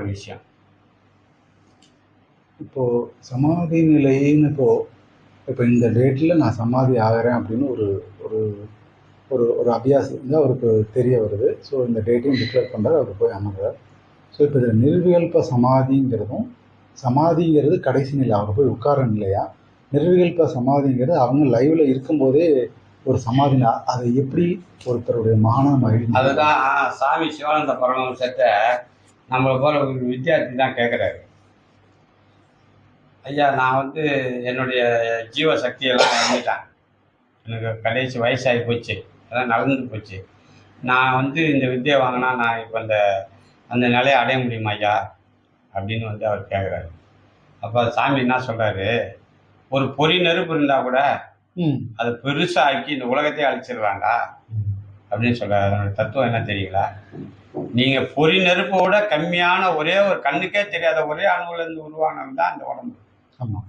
ஒரு விஷயம் இப்போ சமாதி நிலைன்னு இப்போ இப்போ இந்த டேட்டில் நான் சமாதி ஆகிறேன் அப்படின்னு ஒரு ஒரு ஒரு ஒரு அபியாசம் வந்து அவருக்கு தெரிய வருது. ஸோ இந்த டேட்டையும் டிக்ளேர் பண்ணுறாரு அவர் போய் அமர்றார். ஸோ இப்போ இதில் நிர்விகல்ப சமாதிங்கிறதும் சமாதிங்கிறது கடைசி நிலை அவர் போய் உட்கார நிலையா? நிர்விகல்ப சமாதிங்கிறது அவங்க லைவ்ல இருக்கும்போதே ஒரு சமாதி அதை எப்படி ஒருத்தருடைய மகிழ்ச்சி அதுதான் சாமி சிவானந்த பரமஹம்சத்தை நம்மளை போல ஒரு வித்தியார்த்தி தான் கேட்குறாரு ஐயா நான் வந்து என்னுடைய ஜீவ சக்தியெல்லாம் இழந்துட்டேன் எனக்கு கடைசி வயசாகி போச்சு. அதான் நடந்து போச்சு. நான் வந்து இந்த வித்தியை வாங்கினா நான் இப்போ அந்த அந்த நிலையை அடைய முடியுமா ஐயா? அப்படின்னு வந்து அவர் கேட்குறாரு அப்போ சாமி என்ன சொல்கிறாரு ஒரு பொறி நெருப்பு இருந்தால் கூட அதை பெருசாக்கி இந்த உலகத்தையே அழிச்சிடுறாங்க அப்படின்னு சொல்றாரு. அதனோட தத்துவம் என்ன தெரியுங்களா நீங்க பொறி நெருப்போட கம்மியான ஒரே ஒரு கண்ணுக்கே தெரியாத ஒரே அணுவுல இருந்து உருவானது தான் இந்த உடம்பு. ஆமாம்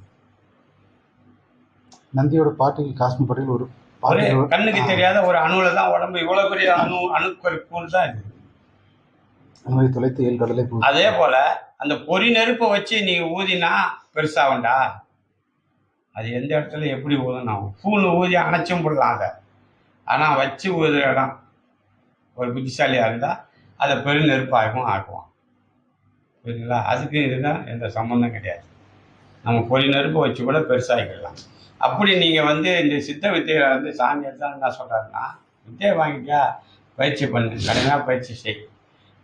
நந்தியோட பாட்டில் காஸ்மி பாட்டில் ஒரு ஒரே கண்ணுக்கு தெரியாத ஒரு அணுவுல தான் உடம்பு. இவ்வளவு பெரிய அணு கூழ் தான் இது. அணுவை தொலைத்து ஏழு கடலை அதே போல அந்த பொறி நெருப்பை வச்சு நீங்க ஊதினா பெருசாகும்டா அது எந்த இடத்துல எப்படி ஊதணும் பூணு ஊதி அணைச்சும் போடலாம் அதை. ஆனால் வச்சு ஊதுற இடம் ஒரு புத்திசாலியாக இருந்தால் அதை பெரு நெருப்பாகவும் ஆக்குவான். புரியுதுங்களா? அதுக்கு இதுதான் எந்த சம்மந்தம் கிடையாது. நம்ம பொறி நெருப்பு வச்சு கூட பெருசாகிக்கலாம் அப்படி நீங்கள் வந்து இந்த சித்த வித்தைகளை வந்து சாமி எடுத்தால் என்ன சொல்கிறாருன்னா வித்தையை வாங்கிட்டா பயிற்சி பண்ணு கடுமையாக பயிற்சி செய்.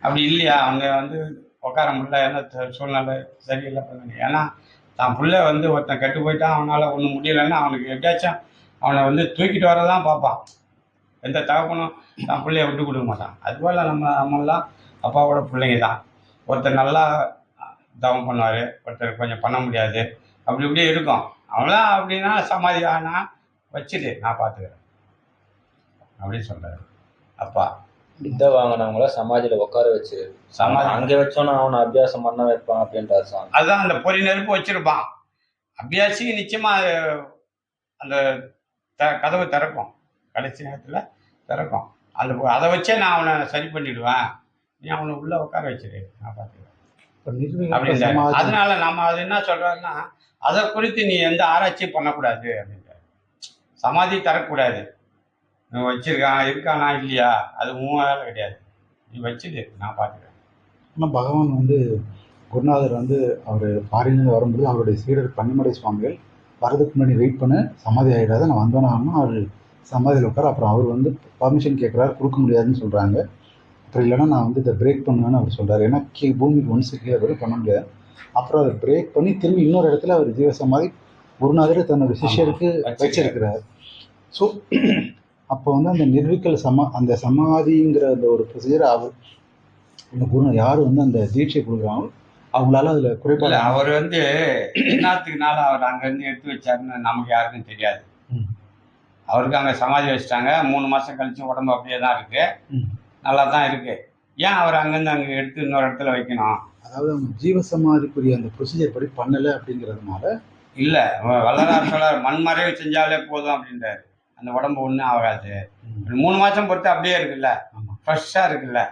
அப்படி இல்லையா? அவங்க வந்து உட்கார முடியல என்ன சூழ்நிலை சரியில்லை பண்ணுங்க ஏன்னா தான் பிள்ளை வந்து ஒருத்தன் கெட்டு போயிட்டான் அவனால் ஒன்றும் முடியலைன்னா அவனுக்கு எப்படியாச்சும் அவனை வந்து தூக்கிட்டு வரதான் பார்ப்பான். எந்த தகப்பனும் தான் பிள்ளைய விட்டு கொடுக்க மாட்டான். அதுபோல் நம்ம நம்மளாம் அப்பாவோட பிள்ளைங்க தான் ஒருத்தர் நல்லா தவம் பண்ணுவார் ஒருத்தர் கொஞ்சம் பண்ண முடியாது. அப்படி இப்படி இருக்கும். அவங்களாம் அப்படின்னா சமாதி ஆனா வச்சுட்டு நான் பார்த்துக்கிறேன் அப்படின்னு சொல்கிறாரு அப்பா. வித்தை வாங்கினவங்கள சமாதியில உட்கார வச்சு சமாதி. அங்க வச்சோன்னா அவனை அபியாசம் பண்ண வைப்பான் அப்படின்றாரு சாமி. அதுதான் அந்த பொறி நெருப்பு வச்சிருப்பான். அபியாசிக்கு நிச்சயமா அது அந்த த கதவு திறக்கும். கடைசி நேரத்தில் திறக்கும். அந்த அதை வச்சே நான் அவனை சரி பண்ணிடுவேன். நீ அவனை உள்ள உட்கார வச்சிரு நான் பார்த்துக்கிறேன். சமாதி அதனால நம்ம அது என்ன சொல்றாருன்னா அதை குறித்து நீ எந்த ஆராய்ச்சியும் பண்ணக்கூடாது அப்படின்றாரு சமாதி தரக்கூடாது. நீ வச்சிருக்கான் இருக்கானா இல்லையா? அது உன் வேலை கிடையாது. நீ வச்சுடு நான் பார்த்துக்கிறேன். ஆனால் பகவான் வந்து குருநாதர் வந்து அவர் ஃபாரின்லேருந்து வரும்போது அவருடைய சீடர் பன்னிமடை சுவாமிகள் வரதுக்கு முன்னாடி வெயிட் பண்ண சமாதி ஆகிடாத நான் வந்தோன்னா அவர் சமாதியில் உட்கார. அப்புறம் அவர் வந்து பர்மிஷன் கேட்குறாரு கொடுக்க முடியாதுன்னு சொல்கிறாங்க அப்புறம் இல்லைன்னா நான் வந்து இதை பிரேக் பண்ணுவேன்னு அவர் சொல்கிறார் ஏன்னா கீ பூமிக்கு ஒன்ஸ் கீழே வரை பண்ண முடியாது. அப்புறம் அதை பிரேக் பண்ணி திரும்பி இன்னொரு இடத்துல அவர் ஜீவசமாதி குருநாதர் தன்னோட சிஷ்யருக்கு. வச்சிருக்கிறார். ஸோ அப்போ வந்து அந்த நிர்விக்கல் சமா அந்த சமாதிங்கிற அந்த ஒரு ப்ரொசீஜர் அவர் இந்த குரு யார் வந்து அந்த தீட்சை கொடுக்குறாங்களோ அவங்களால அதில் குறைபாடு அவர் வந்து என்னத்துக்குனால அவர் அங்கேருந்து எடுத்து வச்சாருன்னு நமக்கு யாருக்கும் தெரியாது. அவருக்கு அங்கே சமாதி வச்சிட்டாங்க. மூணு மாதம் கழிச்சு உடம்பு அப்படியே தான் இருக்கு. நல்லா தான் இருக்கு. ஏன் அவர் அங்கேருந்து அங்கே எடுத்து இன்னொரு இடத்துல வைக்கணும்? அதாவது அவங்க ஜீவசமாதிக்குரிய அந்த ப்ரொசீஜர் படி பண்ணலை அப்படிங்கிறதுனால இல்லை வல்லரார் சொல்றார் மண்மறைவு செஞ்சாலே போதும் அப்படின்றாரு. அந்த உடம்பு ஒன்றும் ஆகாது. மூணு மாதம் பொறுத்து அப்படியே இருக்குல்ல. ஆமா. ஃப்ரெஷ்ஷாக இருக்குல்ல.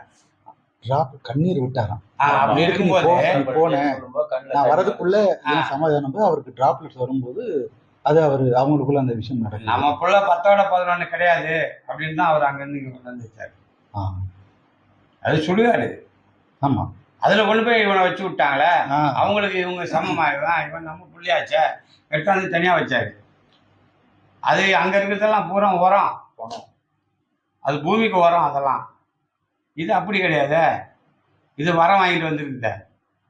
டிராப் கண்ணீர் விட்டாராம். அப்படி இருக்கும்போது போனேன். நான் வரதுக்குள்ள சமாதானம் போது அவருக்கு டிராப்லெட்ஸ் வரும்போது அது அவர் அவங்களுக்குள்ள அந்த விஷயம் நடக்கும் நம்ம புள்ள பத்தோட பதினொன்று கிடையாது அப்படின்னு தான் அவர் அங்கேருந்து இங்கே கொண்டு வந்து வச்சாரு. ஆ. அது சுடுகாடு. ஆமா. அதில் கொண்டு போய் இவனை வச்சு விட்டாங்களே அவங்களுக்கு இவங்க சமமாயிடுதான் இவன் நம்ம புள்ளியாச்சே. எட்டாந்து தனியாக வச்சாரு. அது அங்கே இருக்கிறதெல்லாம் பூரா உரம். அது பூமிக்கு உரம் அதெல்லாம். இது அப்படி கிடையாது. இது வரம் வாங்கிட்டு வந்துருக்குத.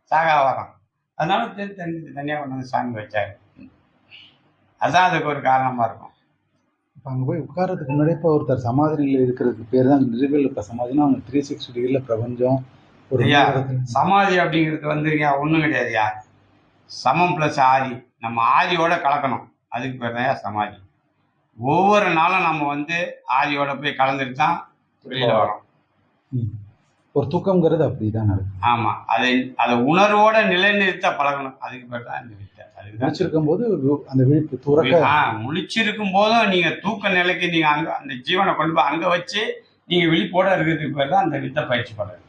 சாகா வரம். அதனால தனி தனி தனியாக கொண்டு வந்து சாமி வச்சாரு. அதான் அதுக்கு ஒரு காரணமாக இருக்கும். இப்போ அங்கே போய் உட்கார்றதுக்கு முன்னாடி இப்போ ஒருத்தர் சமாதி நிலையில் இருக்கிறதுக்கு பேர் தான் நிறுவல் இப்போ சமாதினா அவங்க த்ரீ சிக்ஸ்டி டிகிரியில் பிரபஞ்சம் ஒரு ஐயா, சமாதி அப்படிங்கிறது வந்துருங்க ஒன்றும் கிடையாதுயா சமம் ப்ளஸ் ஆதி. நம்ம ஆதியோட கலக்கணும். அதுக்கு பேர் தான் சமாதி. ஒவ்வொரு நாளும் நம்ம வந்து ஆதியோட போய் கலந்துட்டு தான் வெளியில வரோம் ம். ஒரு தூக்கம்ங்கிறது அப்படி தான் நடக்கும். ஆமாம் அதை அதை உணர்வோட நிலைநிறுத்த பழகணும். அதுக்கு பேர் தான் இந்த வித்தை. அதுக்கு தான் முடிச்சிருக்கும் போது அந்த விழிப்பு துறக்க. ஆ முழிச்சிருக்கும் போதும் நீங்க தூக்க நிலைக்கு நீங்க அங்க அந்த ஜீவனை கொண்டு போய் அங்க வச்சு நீங்க விழிப்போட இருக்கிறதுக்கு பேர் தான் அந்த வித்தை பயிற்சி பண்றது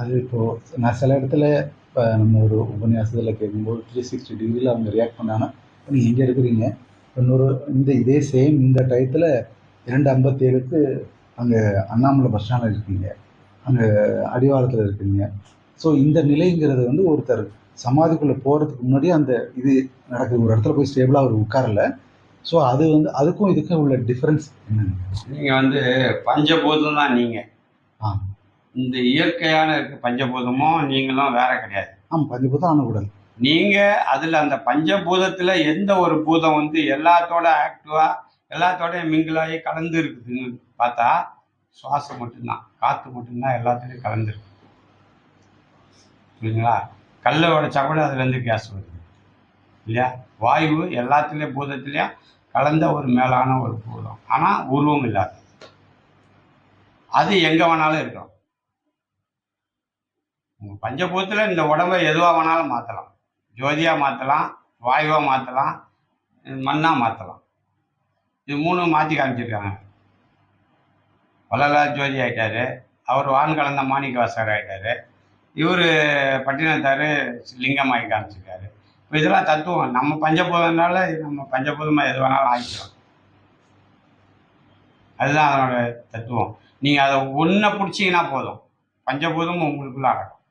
அது இப்போது நான் சில இடத்துல இப்போ நம்ம ஒரு உபன்யாசத்தில் கேட்கும்போது த்ரீ சிக்ஸ்டி டிகிரியில் அவங்க ரியாக்ட் பண்ணாங்கன்னா இப்போ நீங்கள் எங்கே இருக்கிறீங்க. இன்னொரு இந்த இதே சேம் இந்த டயத்தில் இரண்டு ஐம்பத்தேழுக்கு அங்கே அண்ணாமலை பஸ் ஸ்டாண்டில் இருக்கீங்க. அங்கே அடிவாரத்தில் இருக்கீங்க. ஸோ இந்த நிலைங்கிறது வந்து ஒருத்தர் சமாதிக்குள்ளே போகிறதுக்கு முன்னாடி அந்த இது நடக்குது. ஒரு இடத்துல போய் ஸ்டேபிளாக அவர் உட்காரல. ஸோ அது வந்து அதுக்கும் இதுக்கும் உள்ள டிஃப்ரென்ஸ் என்னங்க நீங்க வந்து பஞ்சபூதம் தான் நீங்க. ஆ இந்த இயற்கையான இருக்க பஞ்சபூதமும் நீங்களும் வேற கிடையாது. ஆமாம் பஞ்சபூதம் ஆன உடல். நீங்க அதுல அந்த பஞ்சபூதத்துல எந்த ஒரு பூதம் வந்து எல்லாத்தோட ஆக்டிவா எல்லாத்தோடையும் மிங்கிளாகி கலந்து இருக்குதுன்னு பார்த்தா சுவாசம் மட்டும்தான் காற்று மட்டும்தான் எல்லாத்துலேயும் கலந்துருக்கு. புரியுங்களா கல்லை உடைச்சா கூட அதுலேருந்து கேஸ் வருது. இல்லையா? வாயு எல்லாத்துலேயும் பூதத்துலேயும் கலந்த ஒரு மேலான ஒரு பூதம். ஆனால் உருவம் இல்லாது. அது எங்கே வேணாலும் இருக்கும் உங்கள் பஞ்சபூதத்துல இந்த உடம்பை எதுவாக வேணாலும் மாற்றலாம் ஜோதியாக மாற்றலாம் வாயுவாக மாற்றலாம் மண்ணாக மாற்றலாம் இது மூணும் மாற்றி காமிச்சிருக்காங்க. வள்ளலார் ஜோதி ஆயிட்டாரு. அவர் வான் கலந்த மாணிக்கவாசகர் வாசகர் ஆயிட்டாரு. இவர் பட்டினத்தார் லிங்கமாகி காமிச்சிருக்காரு. இப்போ இதெல்லாம் தத்துவம். நம்ம பஞ்சபூதம்னால நம்ம பஞ்சபூதமாக எது வேணாலும் ஆகிக்கிறோம் அதுதான் அதனோட தத்துவம். நீங்கள் அதை ஒன்றை பிடிச்சிங்கன்னா போதும். பஞ்சபூதம் உங்களுக்குள்ள அடக்கும்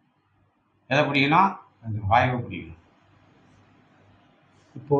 எதை பிடிக்கணும்? அந்த வாயுவை பிடிக்கணும். இப்போ